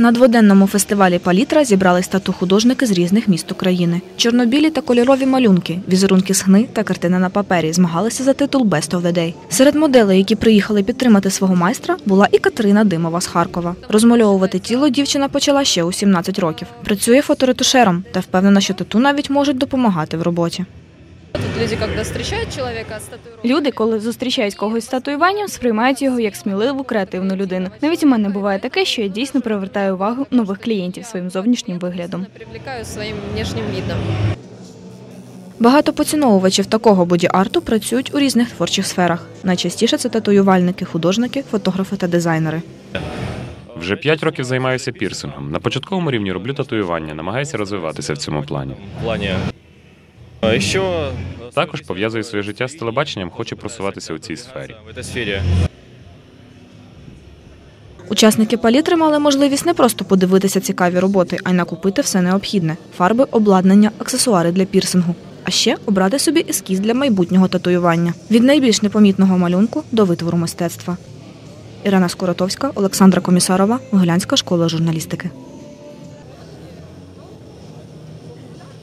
На дводенному фестивалі Палітра зібрались тату-художники з різних міст України. Чорнобілі та кольорові малюнки, візерунки з хни та картини на папері змагалися за титул Best of the Day. Серед моделей, які приїхали підтримати свого майстра, була і Катерина Димова з Харкова. Розмальовувати тіло дівчина почала ще у 17 років. Працює фоторетушером та впевнена, що тату навіть можуть допомагати в роботі. Люди, когда встречают человека с татуировкой, Люди, коли зустрічають когось з татуюванням, сприймають його як сміливу, креативну людину. Навіть у мене буває таке, що я дійсно привертаю увагу нових клієнтів своїм зовнішнім виглядом. привлекаю своим внешним видом. Багато поціновувачів такого боді-арту працюють у різних творчих сферах. Найчастіше це татуювальники, художники, фотографи та дизайнери. Вже п'ять років займаюся пірсингом. На початковому рівні роблю татуювання, намагаюся розвиватися в цьому плані. плане. А еще Також пов'язую своє життя з телебаченням, хочу просуватися у цій сфері. Учасники палітри мали можливість не просто подивитися цікаві роботи, а й накупити все необхідне: фарби, обладнання, аксесуари для пірсингу. А ще обрати собі ескіз для майбутнього татуювання від найбільш непомітного малюнку до витвору мистецтва. Ірина Скоротовська, Олександра Комісарова, Могилянська школа журналістики.